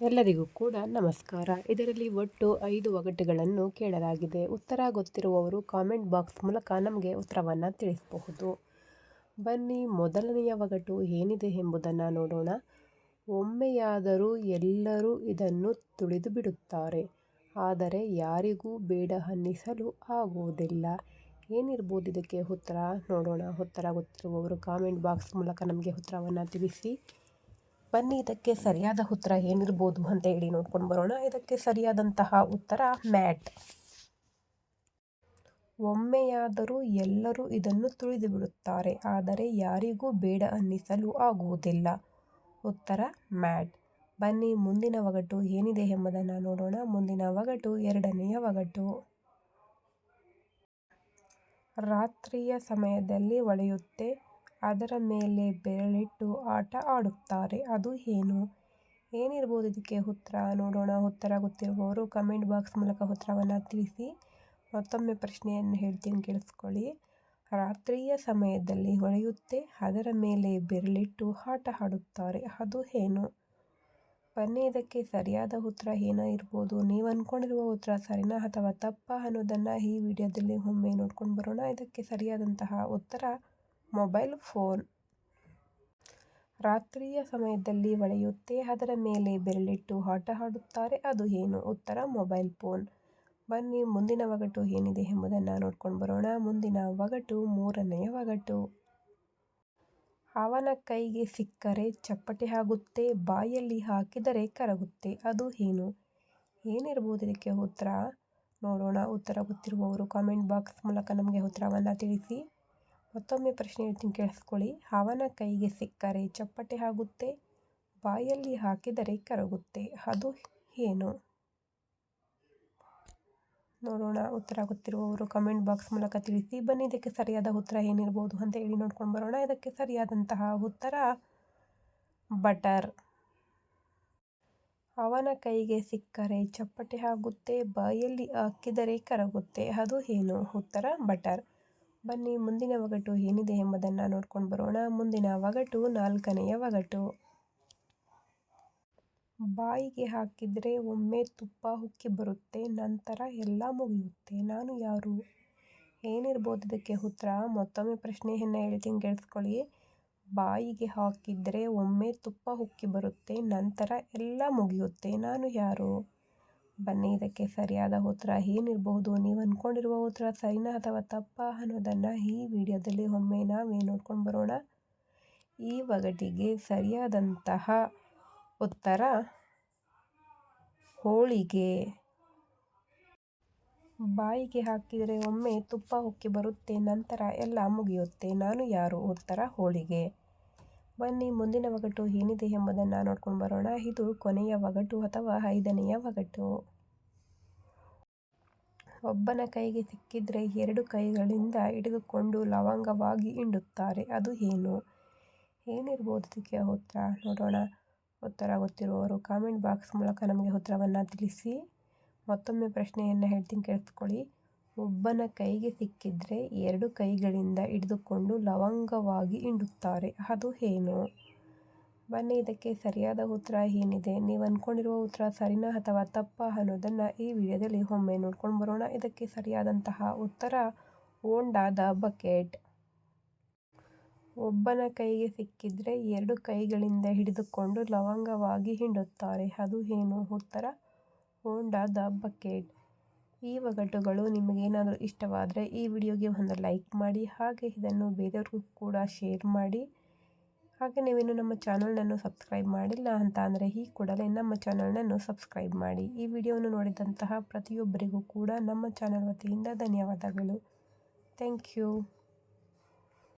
ಎಲ್ಲರಿಗೂ ಕೂಡ ನಮಸ್ಕಾರ. ಇದರಲ್ಲಿ ಒಟ್ಟು ಐದು ಒಗಟುಗಳನ್ನು ಕೇಳಲಾಗಿದೆ. ಉತ್ತರ ಗೊತ್ತಿರುವವರು ಕಾಮೆಂಟ್ ಬಾಕ್ಸ್ ಮೂಲಕ ನಮಗೆ ಉತ್ತರವನ್ನು ತಿಳಿಸಬಹುದು. ಬನ್ನಿ, ಮೊದಲನೆಯ ಒಗಟು ಏನಿದೆ ಎಂಬುದನ್ನು ನೋಡೋಣ. ಒಮ್ಮೆಯಾದರೂ ಎಲ್ಲರೂ ಇದನ್ನು ತುಳಿದು ಬಿಡುತ್ತಾರೆ. ಆದರೆ ಯಾರಿಗೂ ಬೇಡ ಅನ್ನಿಸಲು ಆಗುವುದಿಲ್ಲ. ಏನಿರ್ಬೋದು ಇದಕ್ಕೆ ಉತ್ತರ? ನೋಡೋಣ. ಉತ್ತರ ಗೊತ್ತಿರುವವರು ಕಾಮೆಂಟ್ ಬಾಕ್ಸ್ ಮೂಲಕ ನಮಗೆ ಉತ್ತರವನ್ನು ತಿಳಿಸಿ. ಬನ್ನಿ, ಇದಕ್ಕೆ ಸರಿಯಾದ ಉತ್ತರ ಏನಿರ್ಬೋದು ಅಂತ ಹೇಳಿ ನೋಡ್ಕೊಂಡು ಬರೋಣ. ಇದಕ್ಕೆ ಸರಿಯಾದಂತಹ ಉತ್ತರ ಮ್ಯಾಟ್. ಒಮ್ಮೆಯಾದರೂ ಎಲ್ಲರೂ ಇದನ್ನು ತುಳಿದು ಬಿಡುತ್ತಾರೆ, ಆದರೆ ಯಾರಿಗೂ ಬೇಡ ಅನ್ನಿಸಲು ಆಗುವುದಿಲ್ಲ. ಉತ್ತರ ಮ್ಯಾಟ್. ಬನ್ನಿ, ಮುಂದಿನ ಒಗಟು ಏನಿದೆ ಎಂಬುದನ್ನು ನೋಡೋಣ. ಮುಂದಿನ ಒಗಟು, ಎರಡನೆಯ ಒಗಟು. ರಾತ್ರಿಯ ಸಮಯದಲ್ಲಿ ಒಳೆಯುತ್ತೆ. ಅದರ ಮೇಲೆ ಬೆರಳಿಟ್ಟು ಆಟ ಆಡುತ್ತಾರೆ. ಅದು ಏನು? ಏನಿರ್ಬೋದು ಇದಕ್ಕೆ ಉತ್ತರ? ನೋಡೋಣ. ಉತ್ತರ ಗೊತ್ತಿರುವವರು ಕಮೆಂಟ್ ಬಾಕ್ಸ್ ಮೂಲಕ ಉತ್ತರವನ್ನು ತಿಳಿಸಿ. ಮತ್ತೊಮ್ಮೆ ಪ್ರಶ್ನೆಯನ್ನು ಹೇಳ್ತೀನಿ, ಕೇಳಿಸ್ಕೊಳ್ಳಿ. ರಾತ್ರಿಯ ಸಮಯದಲ್ಲಿ ಹೊಳೆಯುತ್ತೆ. ಅದರ ಮೇಲೆ ಬೆರಳಿಟ್ಟು ಆಟ ಆಡುತ್ತಾರೆ. ಅದು ಏನು? ಬನ್ನಿ, ಇದಕ್ಕೆ ಸರಿಯಾದ ಉತ್ತರ ಏನೋ ಇರ್ಬೋದು. ನೀವು ಅಂದ್ಕೊಂಡಿರುವ ಉತ್ತರ ಸರಿನಾ ಅಥವಾ ತಪ್ಪಾ ಅನ್ನೋದನ್ನು ಈ ವಿಡಿಯೋದಲ್ಲಿ ಒಮ್ಮೆ ನೋಡ್ಕೊಂಡು ಬರೋಣ. ಇದಕ್ಕೆ ಸರಿಯಾದಂತಹ ಉತ್ತರ ಮೊಬೈಲ್ ಫೋನ್. ರಾತ್ರಿಯ ಸಮಯದಲ್ಲಿ ಹೊಳೆಯುತ್ತೆ, ಅದರ ಮೇಲೆ ಬೆರಳಿಟ್ಟು ಆಟ ಆಡುತ್ತಾರೆ. ಅದು ಏನು? ಉತ್ತರ, ಮೊಬೈಲ್ ಫೋನ್. ಬನ್ನಿ, ಮುಂದಿನ ಒಗಟು ಏನಿದೆ ಎಂಬುದನ್ನು ನೋಡ್ಕೊಂಡು ಬರೋಣ. ಮುಂದಿನ ಒಗಟು ಮೂರನೆಯ ಒಗಟು ಅವನ ಕೈಗೆ ಸಿಕ್ಕರೆ ಚಪ್ಪಟೆ ಆಗುತ್ತೆ, ಬಾಯಲ್ಲಿ ಹಾಕಿದರೆ ಕರಗುತ್ತೆ. ಅದು ಏನು? ಏನಿರ್ಬೋದು ಇದಕ್ಕೆ ಉತ್ತರ? ನೋಡೋಣ, ಉತ್ತರ ಗೊತ್ತಿರುವವರು ಕಾಮೆಂಟ್ ಬಾಕ್ಸ್ ಮೂಲಕ ನಮಗೆ ಉತ್ತರವನ್ನು ತಿಳಿಸಿ. ಮತ್ತೊಮ್ಮೆ ಪ್ರಶ್ನೆ ಕೇಳಿಸ್ಕೊಳ್ಳಿ. ಅವನ ಕೈಗೆ ಸಿಕ್ಕರೆ ಚಪ್ಪಟೆ ಆಗುತ್ತೆ, ಬಾಯಲ್ಲಿ ಹಾಕಿದರೆ ಕರಗುತ್ತೆ, ಅದು ಏನು? ನೋಡೋಣ ಉತ್ತರ ಗೊತ್ತಿರುವವರು ಕಮೆಂಟ್ ಬಾಕ್ಸ್ ಮೂಲಕ ತಿಳಿಸಿ. ಬನ್ನಿ, ಇದಕ್ಕೆ ಸರಿಯಾದ ಉತ್ತರ ಏನಿರ್ಬೋದು ಅಂತ ಹೇಳಿ ನೋಡ್ಕೊಂಡು ಬರೋಣ. ಇದಕ್ಕೆ ಸರಿಯಾದಂತಹ ಉತ್ತರ, ಬಟರ್. ಅವನ ಕೈಗೆ ಸಿಕ್ಕರೆ ಚಪ್ಪಟೆ ಆಗುತ್ತೆ, ಬಾಯಲ್ಲಿ ಹಾಕಿದರೆ ಕರಗುತ್ತೆ, ಅದು ಏನು? ಉತ್ತರ, ಬಟರ್. ಬನ್ನಿ, ಮುಂದಿನ ಒಗಟು ಏನಿದೆ ಎಂಬುದನ್ನು ನೋಡ್ಕೊಂಡು ಬರೋಣ. ಮುಂದಿನ ಒಗಟು ನಾಲ್ಕನೆಯ ಒಗಟು. ಬಾಯಿಗೆ ಹಾಕಿದರೆ ಒಮ್ಮೆ ತುಪ್ಪ ಉಕ್ಕಿ ಬರುತ್ತೆ, ನಂತರ ಎಲ್ಲ ಮುಗಿಯುತ್ತೆ. ನಾನು ಯಾರು? ಏನಿರ್ಬೋದು ಇದಕ್ಕೆ ಉತ್ತರ? ಮತ್ತೊಮ್ಮೆ ಪ್ರಶ್ನೆಯನ್ನು ಹೇಳ್ತೀನಿ, ಕೇಳಿಸ್ಕೊಳ್ಳಿ. ಬಾಯಿಗೆ ಹಾಕಿದರೆ ಒಮ್ಮೆ ತುಪ್ಪ ಉಕ್ಕಿ ಬರುತ್ತೆ, ನಂತರ ಎಲ್ಲ ಮುಗಿಯುತ್ತೆ. ನಾನು ಯಾರು? ಬನ್ನಿ, ಇದಕ್ಕೆ ಸರಿಯಾದ ಉತ್ತರ ಏನಿರಬಹುದು. ನೀವು ಅಂದ್ಕೊಂಡಿರುವ ಉತ್ತರ ಸರಿನಾ ಅಥವಾ ತಪ್ಪಾ ಅನ್ನೋದನ್ನು ಈ ವಿಡಿಯೋದಲ್ಲಿ ಒಮ್ಮೆ ನಾವೇ ನೋಡ್ಕೊಂಡು ಬರೋಣ. ಈ ಒಗಟಿಗೆ ಸರಿಯಾದಂತಹ ಉತ್ತರ, ಹೋಳಿಗೆ. ಬಾಯಿಗೆ ಹಾಕಿದರೆ ಒಮ್ಮೆ ತುಪ್ಪ ಉಕ್ಕಿ ಬರುತ್ತೆ, ನಂತರ ಎಲ್ಲ ಮುಗಿಯುತ್ತೆ. ನಾನು ಯಾರು? ಉತ್ತರ, ಹೋಳಿಗೆ. ಬನ್ನಿ, ಮುಂದಿನ ಒಗಟು ಏನಿದೆ ಎಂಬುದನ್ನು ನೋಡ್ಕೊಂಡು ಬರೋಣ. ಇದು ಕೊನೆಯ ಒಗಟು ಅಥವಾ ಐದನೆಯ ಒಗಟು. ಒಬ್ಬನ ಕೈಗೆ ಸಿಕ್ಕಿದ್ರೆ ಎರಡು ಕೈಗಳಿಂದ ಹಿಡಿದುಕೊಂಡು ಲವಂಗವಾಗಿ ಹಿಂಡುತ್ತಾರೆ. ಅದು ಏನು? ಏನಿರ್ಬೋದು ಇದಕ್ಕೆ ಉತ್ತರ? ನೋಡೋಣ. ಉತ್ತರ ಗೊತ್ತಿರುವವರು ಕಾಮೆಂಟ್ ಬಾಕ್ಸ್ ಮೂಲಕ ನಮಗೆ ಉತ್ತರವನ್ನು ತಿಳಿಸಿ. ಮತ್ತೊಮ್ಮೆ ಪ್ರಶ್ನೆಯನ್ನು ಹೇಳ್ತೀನಿ, ಕೇಳಿಸ್ಕೊಳ್ಳಿ. ಒಬ್ಬನ ಕೈಗೆ ಸಿಕ್ಕಿದ್ರೆ ಎರಡು ಕೈಗಳಿಂದ ಹಿಡಿದುಕೊಂಡು ಲವಂಗವಾಗಿ ಹಿಂಡುತ್ತಾರೆ. ಅದು ಏನು? ಬನ್ನಿ, ಇದಕ್ಕೆ ಸರಿಯಾದ ಉತ್ತರ ಏನಿದೆ? ನೀವು ಅಂದ್ಕೊಂಡಿರುವ ಉತ್ತರ ಸರಿನಾ ಅಥವಾ ತಪ್ಪ ಅನ್ನೋದನ್ನು ಈ ವಿಡಿಯೋದಲ್ಲಿ ಒಮ್ಮೆ ನೋಡ್ಕೊಂಡು ಬರೋಣ. ಇದಕ್ಕೆ ಸರಿಯಾದಂತಹ ಉತ್ತರ ಹೋಂಡಾದ ಬಕೆಟ್. ಒಬ್ಬನ ಕೈಗೆ ಸಿಕ್ಕಿದ್ರೆ ಎರಡು ಕೈಗಳಿಂದ ಹಿಡಿದುಕೊಂಡು ಲವಂಗವಾಗಿ ಹಿಂಡುತ್ತಾರೆ. ಅದು ಏನು? ಉತ್ತರ ಹೋಂಡಾದ ಬಕೆಟ್. ಈ ಒಗಟುಗಳು ನಿಮಗೇನಾದರೂ ಇಷ್ಟವಾದರೆ ಈ ವಿಡಿಯೋಗೆ ಒಂದು ಲೈಕ್ ಮಾಡಿ, ಹಾಗೆ ಇದನ್ನು ಬೇರೆಯವ್ರಿಗೂ ಕೂಡ ಶೇರ್ ಮಾಡಿ. ಹಾಗೆ ನೀವೇನು ನಮ್ಮ ಚಾನಲ್ನನ್ನು ಸಬ್ಸ್ಕ್ರೈಬ್ ಮಾಡಿಲ್ಲ ಅಂತ ಅಂದರೆ ಈ ಕೂಡಲೇ ನಮ್ಮ ಚಾನಲ್ನನ್ನು ಸಬ್ಸ್ಕ್ರೈಬ್ ಮಾಡಿ. ಈ ವಿಡಿಯೋವನ್ನು ನೋಡಿದಂತಹ ಪ್ರತಿಯೊಬ್ಬರಿಗೂ ಕೂಡ ನಮ್ಮ ಚಾನಲ್ ವತಿಯಿಂದ ಧನ್ಯವಾದಗಳು. Thank you.